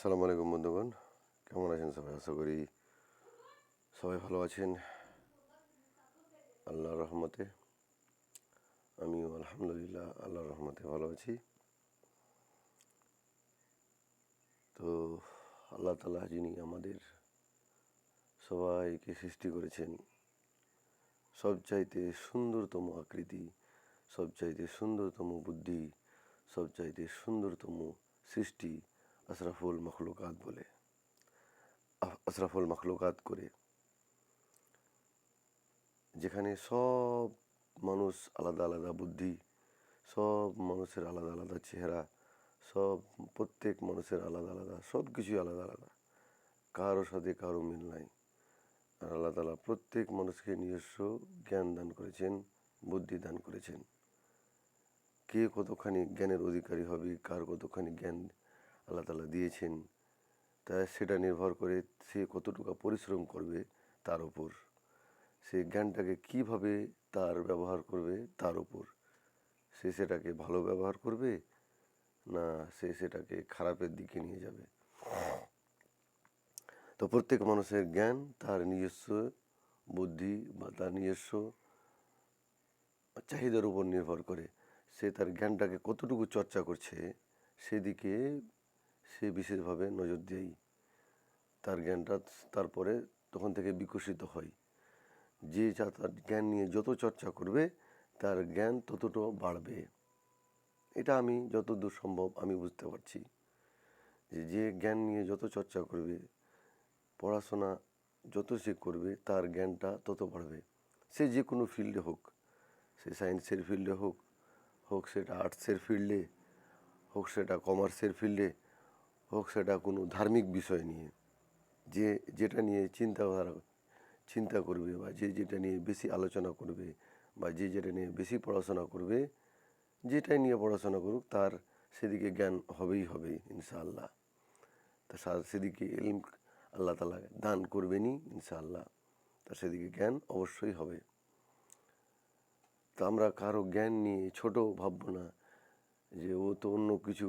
আসসালামু আলাইকুম, বন্ধুগণ। কেমন আছেন সবাই? আশা করি সবাই ভালো আছেন। আল্লাহর রহমতে, আমিও আলহামদুলিল্লাহ আল্লাহর রহমতে ভালো আছি। তো আল্লাহ তালা যিনি আমাদের সবাইকে সৃষ্টি করেছেন, সবচাইতে সুন্দরতম আকৃতি, সবচাইতে সুন্দরতম বুদ্ধি, সবচাইতে সুন্দরতম সৃষ্টি আশরাফুল মখলুকাত বলে। আশরাফুল মখলুকাত করে। যেখানে সব মানুষ আলাদা আলাদা বুদ্ধি, সব মানুষের আলাদা আলাদা চেহারা, সব প্রত্যেক মানুষের আলাদা আলাদা, সব কিছুই আলাদা আলাদা। কারও সাথে কারও মিল নাই। আর আল্লাহ তালা প্রত্যেক মানুষকে নিজস্ব জ্ঞান দান করেছেন, বুদ্ধি দান করেছেন। কে কতখানি জ্ঞানের অধিকারী হবে, কার কতখানি জ্ঞান আল্লাহ তালা দিয়েছেন। তা সেটা নির্ভর করে সে কতটুকু পরিশ্রম করবে তার উপর। সে জ্ঞানটাকে কীভাবে তার ব্যবহার করবে তার উপর। সে সেটাকে ভালো ব্যবহার করবে না সে সেটাকে খারাপের দিকে নিয়ে যাবে? তো প্রত্যেক মানুষের জ্ঞান তার নিজস্ব বুদ্ধি বা তার নিজস্ব চাহিদার উপর নির্ভর করে। সে তার জ্ঞানটাকে কতটুকু চর্চা করছে সেদিকে সে বিশেষভাবে নজর দেয় তার জ্ঞানটা তারপরে তখন থেকে বিকশিত হয়। যে যা তার জ্ঞান নিয়ে যত চর্চা করবে, তার জ্ঞান ততটা বাড়বে। এটা আমি যতদূর সম্ভব আমি বুঝতে পারছি যে যে জ্ঞান নিয়ে যত চর্চা করবে, পড়াশোনা যত সে করবে, তার জ্ঞানটা তত বাড়বে। সে যে কোনো ফিল্ডে হোক, সে সায়েন্সের ফিল্ডে হোক হোক সেটা আর্টসের ফিল্ডে, হোক সেটা কমার্সের ফিল্ডে হোক, সেটা কোনো ধার্মিক বিষয় নিয়ে, যে যেটা নিয়ে চিন্তাধারা, চিন্তা করবে বা যে যেটা নিয়ে বেশি আলোচনা করবে বা যে যেটা নিয়ে বেশি পড়াশোনা করবে, যেটাই নিয়ে পড়াশোনা করুক, তার সেদিকে জ্ঞান হবেই হবে, ইনশাআল্লাহ। তা সেদিকে এলম আল্লাহ তালা দান করবেনই, ইনশাআল্লাহ। তার সেদিকে জ্ঞান অবশ্যই হবে। তো আমরা কারও জ্ঞান নিয়ে ছোট ভাববো না যে ও তো অন্য কিছু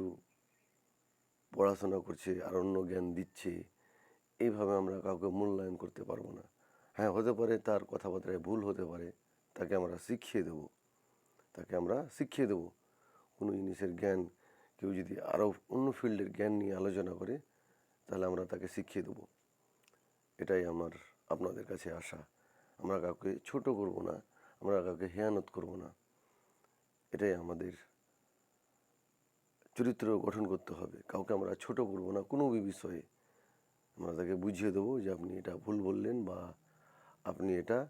পড়াশোনা করছে আর অন্য জ্ঞান দিচ্ছে, এইভাবে আমরা কাউকে মূল্যায়ন করতে পারব না। হ্যাঁ হতে পারে তার কথাবার্তায় ভুল হতে পারে, তাকে আমরা শিখিয়ে দেব। তাকে আমরা শিখিয়ে দেব। কোনো জিনিসের জ্ঞান, কেউ যদি আরও অন্য ফিল্ডের জ্ঞান নিয়ে আলোচনা করে, তাহলে আমরা তাকে শিখিয়ে দেব। এটাই আমার, আপনাদের কাছে আশা। আমরা কাউকে ছোট করব না, আমরা কাউকে হেয়ানত করব না। এটাই আমাদের চরিত্র গঠন করতে হবে। কাউকে আমরা ছোট করব না, কোনো বিষয়ে আমরা তাকে বুঝিয়ে দেবো যে আপনি এটা ভুল বললেন বা আপনি এটা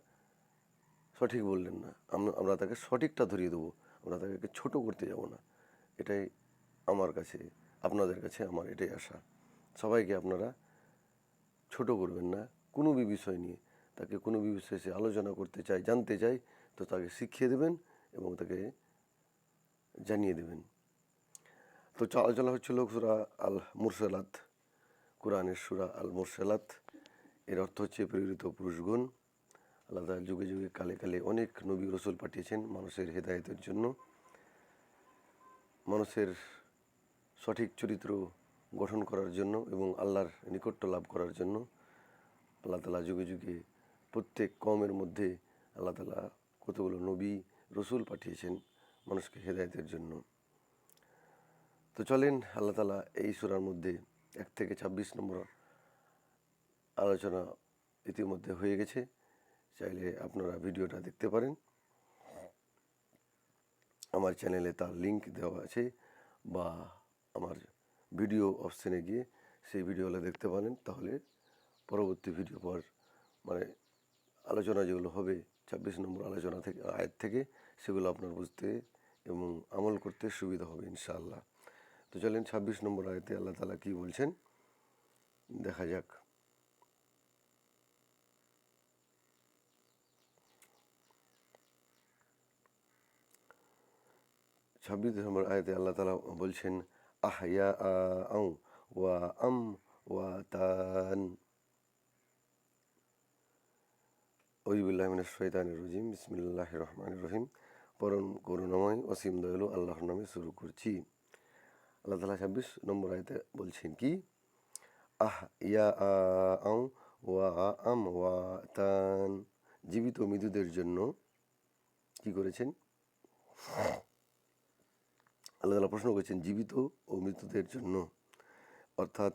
সঠিক বললেন না। আমরা তাকে সঠিকটা ধরিয়ে দেবো। আমরা তাকে ছোট করতে যাব না। এটাই আমার কাছে, আপনাদের কাছে আমার এটাই আশা। সবাইকে আপনারা ছোট করবেন না, কোনো বিষয় নিয়ে। তাকে কোনো বিষয়ে সে আলোচনা করতে চায়, জানতে চায়, তো তাকে শিখিয়ে দেবেন এবং তাকে জানিয়ে দেবেন। তো আলোচনা হচ্ছিল সুরা আল মুরসালাত কোরআনের সুরা আল মুরসালাত এর অর্থ হচ্ছে প্রেরিত পুরুষগণ। আল্লাহ তাআলা যুগে যুগে কালে কালে অনেক নবী রসুল পাঠিয়েছেন মানুষের হেদায়তের জন্য। মানুষের সঠিক চরিত্র গঠন করার জন্য এবং আল্লাহর নিকট্য লাভ করার জন্য আল্লাহ তালা যুগে যুগে প্রত্যেক কমের মধ্যে আল্লাহ তালা কতগুলো নবী রসুল পাঠিয়েছেন মানুষকে হেদায়তের জন্য। তো চলেন, আল্লাহ তালা এই সুরার মধ্যে এক থেকে ছাব্বিশ নম্বর আলোচনা ইতিমধ্যে হয়ে গেছে। চাইলে আপনারা ভিডিওটা দেখতে পারেন। আমার চ্যানেলে তার লিংক দেওয়া আছে বা আমার ভিডিও অপশানে গিয়ে সেই ভিডিওগুলো দেখতে পারেন। তাহলে পরবর্তী ভিডিও পর মানে আলোচনা যেগুলো হবে, ছাব্বিশ নম্বর আলোচনা থেকে আয়ের থেকে, সেগুলো আপনার বুঝতে এবং আমল করতে সুবিধা হবে ইনশাআল্লাহ। তো চলেন ছাব্বিশ নম্বর আয়তে আল্লাহ তালা কী বলছেন? দেখা যাক। ছাব্বিশ নম্বর আয়তে আল্লাহ তালা বলছেন, আহয়া আউ ওয়া আম ওয়া তান। ওইবুল্লাহমিন শৈতানির রজিম। বিসমিল্লাহ রহমান রহিম। পরম করুণাময় অসীম দয়ালু আল্লাহর নামে শুরু করছি। আল্লাহ তালা ছাব্বিশ নম্বর আয়তে বলছেন কি? আহ, ইয়া আও ওয়া, আম, ওয়া, তান। জীবিত মৃদুদের জন্য কি করেছেন? আল্লাহ তালা প্রশ্ন করেছেন, জীবিত ও মৃতদের জন্য। অর্থাৎ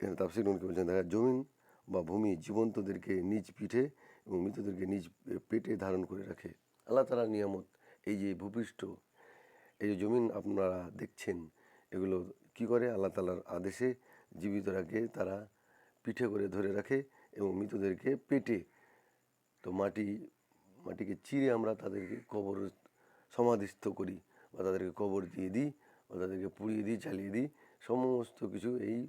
এখানে তাফসির কি বলছেন, দেখা, জমিন বা ভূমি জীবন্তদেরকে নিজ পিঠে এবং মৃতদেরকে নিজ পেটে ধারণ করে রাখে। আল্লাহ তালার নিয়ামত এই যে ভূপৃষ্ঠ, এই যে জমিন আপনারা দেখছেন এগুলো কি করে? আল্লাহ তালার আদেশে জীবিতরাকে তারা পিঠে করে ধরে রাখে এবং মৃতদেরকে পেটে, তো মাটি, মাটিকে চিরে আমরা তাদেরকে কবর সমাধিস্থ করি বা তাদেরকে কবর দিয়ে দিই বা তাদেরকে পুড়িয়ে দিই চালিয়ে দিই। সমস্ত কিছু এই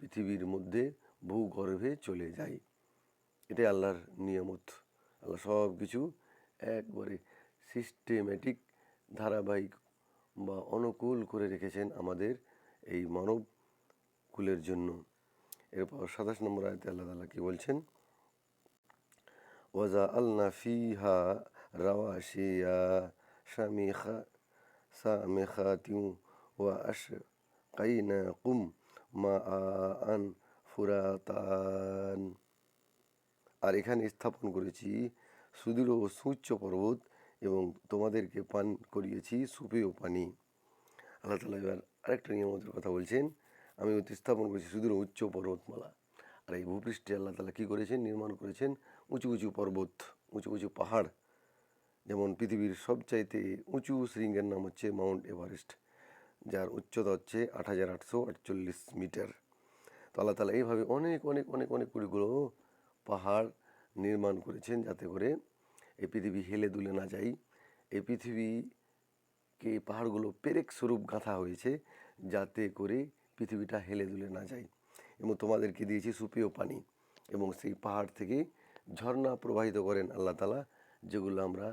পৃথিবীর মধ্যে ভূগর্ভে চলে যায়। এটাই আল্লাহর নিয়ামত। আল্লাহ সব কিছু একবারে সিস্টেম্যাটিক ধারাবাহিক বা অনুকূল করে রেখেছেন আমাদের এই মানব কুলের জন্য। এরপর সাতাশ নম্বর আয়তে আল্লাহ তালা কি বলছেন? ওয়াজা আল্লা ফিহা রাওয়াশিয়া শামিখা সামেখাতিউ ওয়া আশ কাইনা কুম মা আন ফুরাতান। আর এখানে স্থাপন করেছি সুদৃঢ় ও সুউচ্চ পর্বত এবং তোমাদেরকে পান করিয়েছি সুপেয় পানি। আল্লাহ তালা এবার আরেকটা নিয়মতের কথা বলছেন, আমি স্থাপন করেছি সুদূর উচ্চ পর্বতমালা। আর এই ভূপৃষ্ঠে আল্লাহ তালা কী করেছেন? নির্মাণ করেছেন উঁচু উঁচু পর্বত, উঁচু উঁচু পাহাড়। যেমন পৃথিবীর সবচাইতে উঁচু শৃঙ্গের নাম হচ্ছে মাউন্ট এভারেস্ট, যার উচ্চতা হচ্ছে আট হাজার আটশো আটচল্লিশ মিটার। তো আল্লাহ তালা এইভাবে অনেক অনেক অনেক অনেক কুড়িগুলো পাহাড় নির্মাণ করেছেন যাতে করে এই পৃথিবী হেলে দুলে না যাই। এই পৃথিবীকে পাহাড়গুলো পেরেক স্বরূপ গাঁথা হয়েছে যাতে করে পৃথিবীটা হেলে দুলে না যায় এবং তোমাদেরকে দিয়েছি সুপেয় পানি এবং সেই পাহাড় থেকে ঝর্ণা প্রবাহিত করেন আল্লাহ তালা যেগুলো আমরা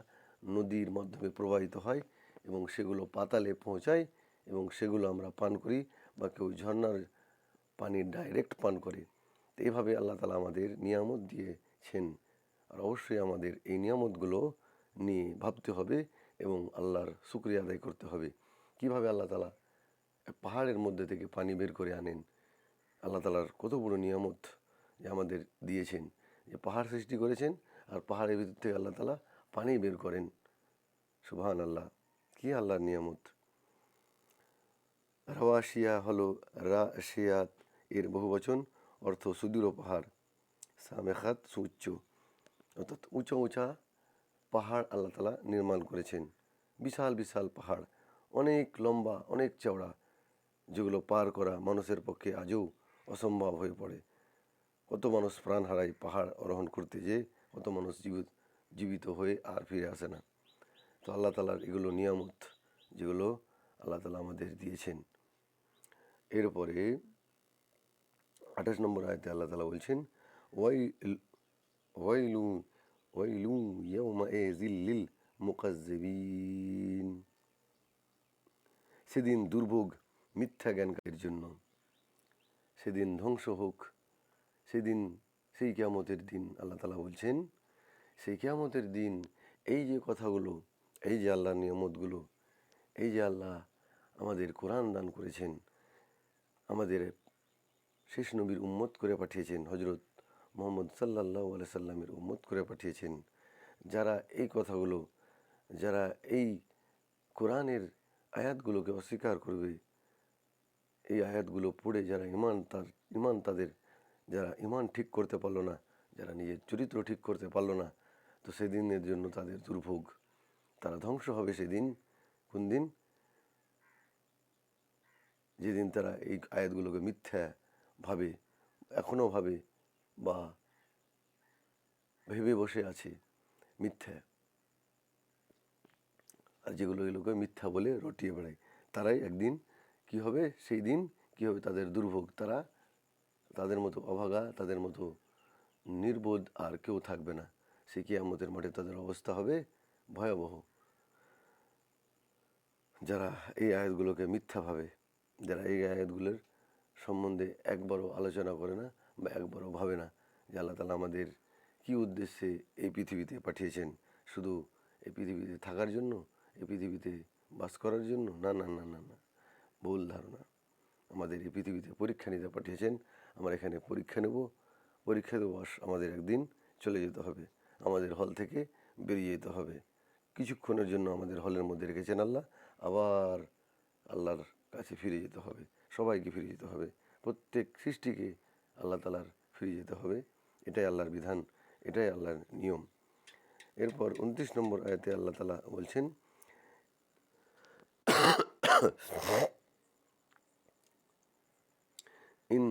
নদীর মাধ্যমে প্রবাহিত হয় এবং সেগুলো পাতালে পৌঁছায় এবং সেগুলো আমরা পান করি বা কেউ ঝর্ণার পানি ডাইরেক্ট পান করে। তো এইভাবে আল্লাহ তালা আমাদের নিয়ামত দিয়েছেন। আর অবশ্যই আমাদের এই নিয়ামতগুলো নিয়ে ভাবতে হবে এবং আল্লাহর শুক্রিয়া আদায় করতে হবে। কীভাবে আল্লাহ তালা পাহাড়ের মধ্যে থেকে পানি বের করে আনেন? আল্লাহ তালার কত বড় নিয়ামত যে আমাদের দিয়েছেন, যে পাহাড় সৃষ্টি করেছেন আর পাহাড়ের ভিতর থেকে আল্লাহ তালা পানি বের করেন। সুবহান আল্লাহ কি আল্লাহর নিয়ামত? রাওয়াশিয়া হলো রাশিয়াত এর বহুবচন, অর্থ সুদূর পাহাড়। সামেখাত সুউচ্চ। অর্থাৎ উঁচা উঁচা পাহাড় আল্লাহ তালা নির্মাণ করেছেন। বিশাল বিশাল পাহাড়, অনেক লম্বা, অনেক চওড়া, যেগুলো পার করা মানুষের পক্ষে আজও অসম্ভব হয়ে পড়ে। কত মানুষ প্রাণ হারায় পাহাড় আরোহণ করতে যে, কত মানুষ জীবিত জীবিত হয়ে আর ফিরে আসে না। তো আল্লাহ তালার এগুলো নিয়ামত, যেগুলো আল্লাহ তালা আমাদের দিয়েছেন। এরপরে আঠাশ নম্বর আয়তে আল্লাহ তালা বলছেন ওয়াই ইয়াউমা এ জিল্লিল মুকাজ্জিবিন সেদিন দুর্ভোগ মিথ্যা জ্ঞানকারীর জন্য। সেদিন ধ্বংস হোক। সেদিন সেই কেয়ামতের দিন আল্লাহ তালা বলছেন, সেই কেয়ামতের দিন এই যে কথাগুলো, এই যে আল্লাহ নিয়ামতগুলো, এই যে আল্লাহ আমাদের কোরআন দান করেছেন, আমাদের শেষ নবীর উম্মত করে পাঠিয়েছেন হজরত মোহাম্মদ সাল্লাহ সাল্লামের উম্মত করে পাঠিয়েছেন। যারা এই কথাগুলো, যারা এই কোরআনের আয়াতগুলোকে অস্বীকার করবে, এই আয়াতগুলো পড়ে যারা ইমান তার ইমান তাদের, যারা ইমান ঠিক করতে পারল না, যারা নিজের চরিত্র ঠিক করতে পারল না, তো সেদিনের জন্য তাদের দুর্ভোগ। তারা ধ্বংস হবে সেদিন, কোন দিন? যেদিন তারা এই আয়াতগুলোকে মিথ্যা ভাবে এখনও ভাবে বা ভেবে বসে আছে মিথ্যা। আর যেগুলো এগুলোকে মিথ্যা বলে রটিয়ে বেড়ায়, তারাই একদিন কি হবে? সেই দিন কি হবে? তাদের দুর্ভোগ, তারা তাদের মতো অভাগা, তাদের মতো নির্বোধ আর কেউ থাকবে না। সে কিয়ামতের মাঠে তাদের অবস্থা হবে ভয়াবহ। যারা এই আয়াতগুলোকে মিথ্যা ভাবে, যারা এই আয়াতগুলোর সম্বন্ধে একবারও আলোচনা করে না বা একবারও ভাবে না যে আল্লাহ তালা আমাদের কী উদ্দেশ্যে এই পৃথিবীতে পাঠিয়েছেন? শুধু এই পৃথিবীতে থাকার জন্য? এই পৃথিবীতে বাস করার জন্য? না না না না না। ভুল ধারণা। আমাদের এই পৃথিবীতে পরীক্ষা নিতে পাঠিয়েছেন। আমরা এখানে পরীক্ষা নেব। পরীক্ষা দেবো আমাদের একদিন চলে যেতে হবে। আমাদের হল থেকে বেরিয়ে যেতে হবে। কিছুক্ষণের জন্য আমাদের হলের মধ্যে রেখেছেন আল্লাহ। আবার আল্লাহর কাছে ফিরে যেতে হবে। সবাইকে ফিরে যেতে হবে। প্রত্যেক সৃষ্টিকে আল্লাহ তালার ফিরে যেতে হবে। এটাই আল্লাহর বিধান, এটাই আল্লাহর নিয়ম। এরপর উনত্রিশ নম্বর আয়াতে আল্লাহ তালা বলছেন, ইন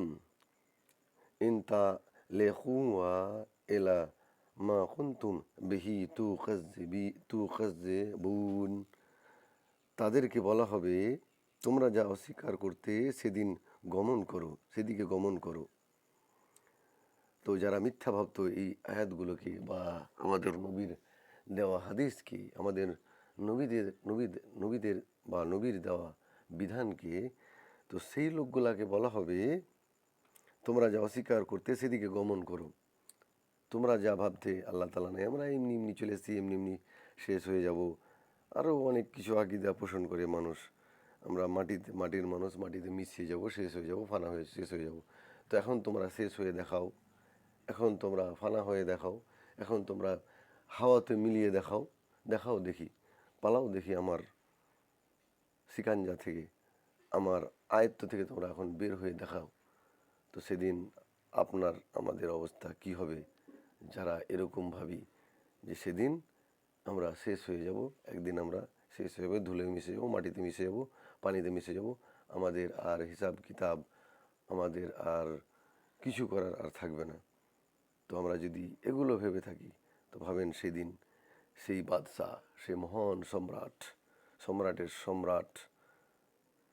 ইন তা লেখুয়া এলা মা কুন্তুম বিহি তু খাজবি তু বুন তাদেরকে বলা হবে, তোমরা যা অস্বীকার করতে সেদিন গমন করো, সেদিকে গমন করো। তো যারা মিথ্যা ভাবতো এই আয়াতগুলোকে বা আমাদের নবীর দেওয়া হাদিসকে, আমাদের নবীদের নবীদের নবীদের বা নবীর দেওয়া বিধানকে, তো সেই লোকগুলাকে বলা হবে, তোমরা যা অস্বীকার করতে সেদিকে গমন করো। তোমরা যা ভাবতে আল্লাহ তালা নেই। আমরা এমনি এমনি চলে এসেছি, এমনি এমনি শেষ হয়ে যাব। আরও অনেক কিছু আকিদা পোষণ করে মানুষ। আমরা মাটিতে, মাটির মানুষ, মাটিতে মিশিয়ে যাব, শেষ হয়ে যাব, ফানা হয়ে, শেষ হয়ে যাব। তো এখন তোমরা শেষ হয়ে দেখাও। এখন তোমরা ফানা হয়ে দেখাও, এখন তোমরা হাওয়াতে মিলিয়ে দেখাও দেখাও দেখি, পালাও দেখি আমার সিকাঞ্জা থেকে, আমার আয়ত্ত থেকে তোমরা এখন বের হয়ে দেখাও। তো সেদিন আপনার, আমাদের অবস্থা কি হবে যারা এরকম ভাবি যে সেদিন আমরা শেষ হয়ে যাব, একদিন আমরা শেষ হয়ে যাব, ধুলে মিশে যাব, মাটিতে মিশে যাব, পানিতে মিশে যাব, আমাদের আর হিসাব কিতাব আমাদের আর কিছু করার আর থাকবে না। তো আমরা যদি এগুলো ভেবে থাকি, তো ভাবেন সেদিন সেই বাদশাহ, সেই মহান সম্রাট, সম্রাটের সম্রাট,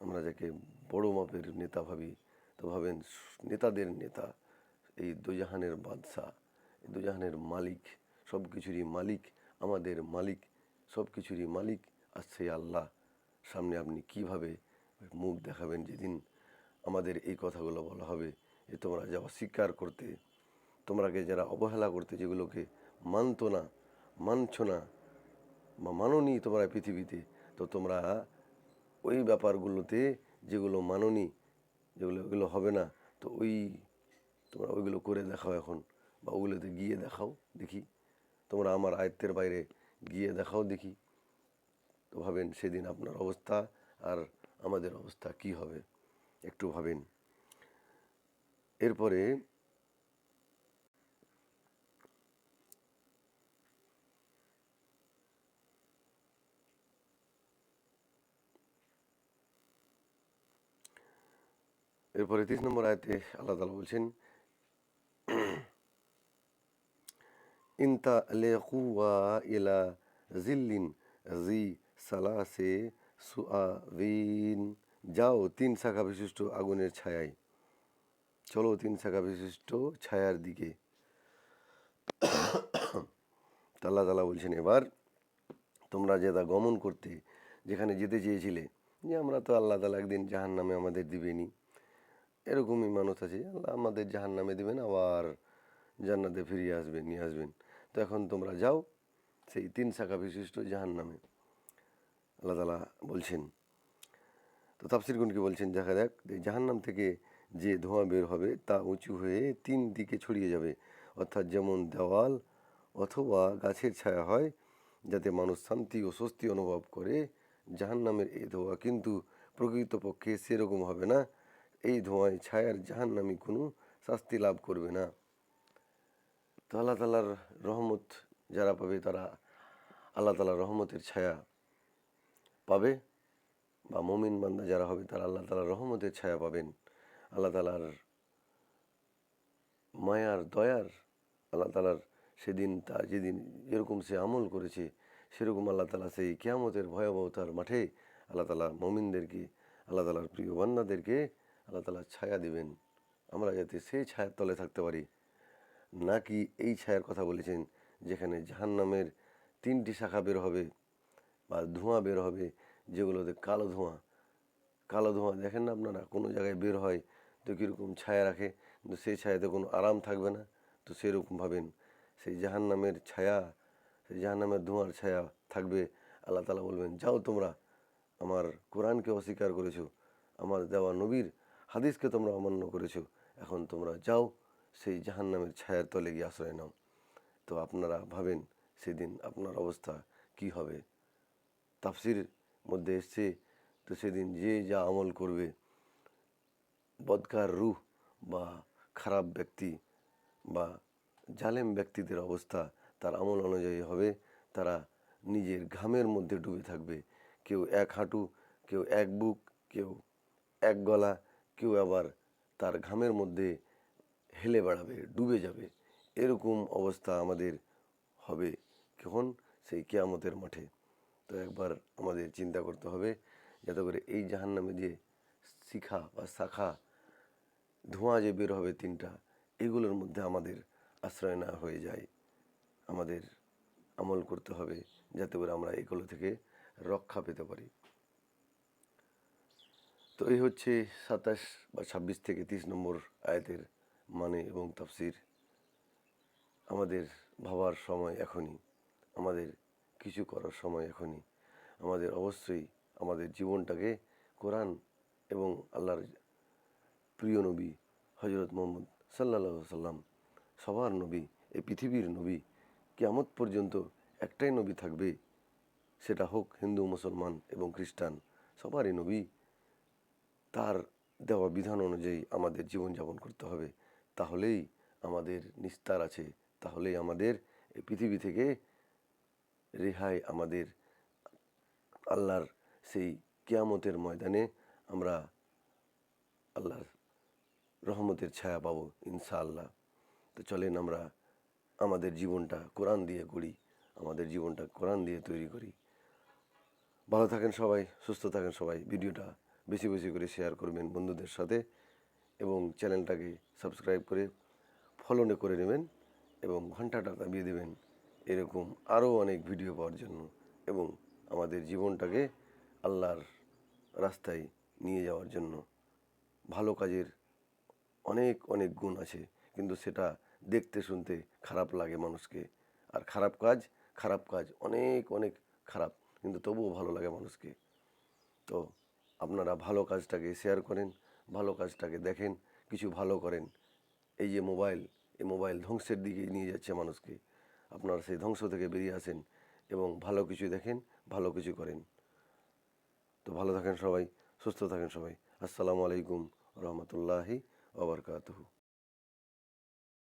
আমরা যাকে বড় মাপের নেতা ভাবি, তো ভাবেন নেতাদের নেতা, এই দুজাহানের বাদশাহ দুজাহানের মালিক, সব কিছুরই মালিক, আমাদের মালিক, সব কিছুরই মালিক, আর সেই আল্লাহ। সামনে আপনি কীভাবে মুখ দেখাবেন যেদিন আমাদের এই কথাগুলো বলা হবে যে তোমরা যা অস্বীকার করতে তোমরাকে যারা অবহেলা করতে, যেগুলোকে মানতো না, মানছ না বা মাননি তোমরা পৃথিবীতে, তো তোমরা ওই ব্যাপারগুলোতে যেগুলো মাননি, যেগুলো, ওগুলো হবে না, তো ওই তোমরা ওইগুলো করে দেখাও এখন বা ওগুলোতে গিয়ে দেখাও দেখি। তোমরা আমার আয়ত্তের বাইরে গিয়ে দেখাও দেখি। তো ভাবেন সেদিন আপনার অবস্থা আর আমাদের অবস্থা কি হবে, একটু ভাবেন। এরপরে এরপরে তিরিশ নম্বর আয়তে আল্লাহ তালা বলছেন ইনতা লেকুয়া ইলা জিল্লিন জি সালাসে সুআবিন। যাও, তিন শাখা বিশিষ্ট আগুনের ছায়ায়। চলো তিন শাখা বিশিষ্ট ছায়ার দিকে। তা আল্লাহ তালা বলছেন, এবার তোমরা যেটা গমন করতে, যেখানে যেতে চেয়েছিলে, যে আমরা তো আল্লাহ তালা একদিন জাহান নামে আমাদের দিবেনি এরকমই মানুষ আছে। আল্লাহ আমাদের জাহান নামে দেবেন, আবার জান্নাতে ফিরিয়ে আসবেন, নিয়ে আসবেন। তো এখন তোমরা যাও, সেই তিন শাখা বিশিষ্ট জাহান নামে আল্লাহ তালা বলছেন, তো তাফসিরগুন কি বলছেন? দেখা দেখ জাহান্নাম থেকে যে ধোঁয়া বের হবে, তা উঁচু হয়ে তিন দিকে ছড়িয়ে যাবে। অর্থাৎ যেমন দেওয়াল অথবা গাছের ছায়া হয়, যাতে মানুষ শান্তি ও স্বস্তি অনুভব করে, জাহান্নামের এই ধোঁয়া কিন্তু প্রকৃতপক্ষে সেরকম হবে না। এই ধোঁয়ায়, ছায়ার জাহান্নামি কোনো শাস্তি লাভ করবে না। তো আল্লাহ তালার রহমত যারা পাবে, তারা আল্লাহ তালার রহমতের ছায়া পাবে বা মমিন বান্দা যারা হবে, তারা আল্লাহ তালার রহমতের ছায়া পাবেন। আল্লাহ তালার মায়ার, দয়ার আল্লাহ তালার সেদিন তার যেদিন যেরকম সে আমল করেছে, সেরকম আল্লাহ তালা সেই কেয়ামতের ভয়াবহতার মাঠে আল্লাহ তালা মমিনদেরকে, আল্লাহ তালার প্রিয় বান্দাদেরকে আল্লাহ তালা ছায়া দিবেন। আমরা যাতে সেই ছায়ার তলে থাকতে পারি। নাকি এই ছায়ার কথা বলেছেন, যেখানে জাহান্নামের তিনটি শাখা বের হবে বা ধোঁয়া বের হবে, যেগুলোতে কালো ধোঁয়া। কালো ধোঁয়া দেখেন না আপনারা? কোনো জায়গায় বের হয় তো কীরকম ছায়া রাখে? কিন্তু সেই ছায়াতে কোনো আরাম থাকবে না। তো সেরকম ভাবেন সেই জাহান্নামের ছায়া, সেই জাহান্নামের ধোঁয়ার ছায়া থাকবে। আল্লাহ তালা বলবেন, যাও তোমরা, আমার কোরআনকে অস্বীকার করেছ, আমার দেওয়া নবীর হাদিসকে তোমরা অমান্য করেছ, এখন তোমরা যাও, সেই জাহান্নামের ছায়ার তলে গিয়ে আশ্রয় নাও। তো আপনারা ভাবেন সেদিন আপনার অবস্থা কি হবে? তাফসির মধ্যে এসছে, তো সেদিন যে যা আমল করবে, বদকার রুহ বা খারাপ ব্যক্তি বা জালেম ব্যক্তিদের অবস্থা তার আমল অনুযায়ী হবে। তারা নিজের ঘামের মধ্যে ডুবে থাকবে। কেউ এক হাঁটু, কেউ এক বুক, কেউ এক গলা কেউ আবার তার ঘামের মধ্যে হেলে বেড়াবে, ডুবে যাবে, এরকম অবস্থা আমাদের হবে কখন? সেই কেয়ামতের মাঠে। তো একবার আমাদের চিন্তা করতে হবে যাতে করে এই জাহান্নামে যে শিখা বা শাখা, ধোঁয়া যে বের হবে তিনটা, এগুলোর মধ্যে আমাদের আশ্রয় না হয়ে যায়। আমাদের আমল করতে হবে যাতে করে আমরা এগুলো থেকে রক্ষা পেতে পারি। তো এই হচ্ছে সাতাশ বা ছাব্বিশ থেকে তিরিশ নম্বর আয়াতের মানে এবং তাফসির। আমাদের ভাবার সময় এখনই, আমাদের কিছু করার সময় এখনই। আমাদের অবশ্যই আমাদের জীবনটাকে কোরআন এবং আল্লাহর প্রিয় নবী হজরত মোহাম্মদ সাল্লা সাল্লাম সবার নবী, এই পৃথিবীর নবী, কেয়ামত পর্যন্ত একটাই নবী থাকবে, সেটা হোক হিন্দু, মুসলমান এবং খ্রিস্টান, সবারই নবী। তার দেওয়া বিধান অনুযায়ী আমাদের জীবনযাপন করতে হবে। তাহলেই আমাদের নিস্তার আছে। তাহলেই আমাদের এই পৃথিবী থেকে রেহাই আমাদের আল্লাহর সেই কেয়ামতের ময়দানে আমরা আল্লাহর রহমতের ছায়া পাবো ইনশাআল্লাহ। তো চলেন আমরা আমাদের জীবনটা কোরআন দিয়ে গড়ি, আমাদের জীবনটা কোরআন দিয়ে তৈরি করি। ভালো থাকেন সবাই, সুস্থ থাকেন সবাই। ভিডিওটা বেশি বেশি করে শেয়ার করবেন বন্ধুদের সাথে এবং চ্যানেলটাকে সাবস্ক্রাইব করে ফলো করে নেবেন এবং ঘন্টাটা দাবিয়ে দেবেন এরকম আরও অনেক ভিডিও পাওয়ার জন্য এবং আমাদের জীবনটাকে আল্লাহর রাস্তায় নিয়ে যাওয়ার জন্য ভালো কাজের অনেক অনেক গুণ আছে। কিন্তু সেটা দেখতে, শুনতে খারাপ লাগে মানুষকে। আর খারাপ কাজ খারাপ কাজ অনেক অনেক খারাপ, কিন্তু তবুও ভালো লাগে মানুষকে। তো আপনারা ভালো কাজটাকে শেয়ার করেন, ভালো কাজটাকে দেখেন, কিছু ভালো করেন। এই যে মোবাইল এই মোবাইল ধ্বংসের দিকে নিয়ে যাচ্ছে মানুষকে। আপনারা সেই ধ্বংস থেকে বেরিয়ে আসেন এবং ভালো কিছু দেখেন, ভালো কিছু করেন। তো ভালো থাকেন সবাই, সুস্থ থাকেন সবাই। আসসালামু আলাইকুম রহমতুল্লাহি ওবরকাতহু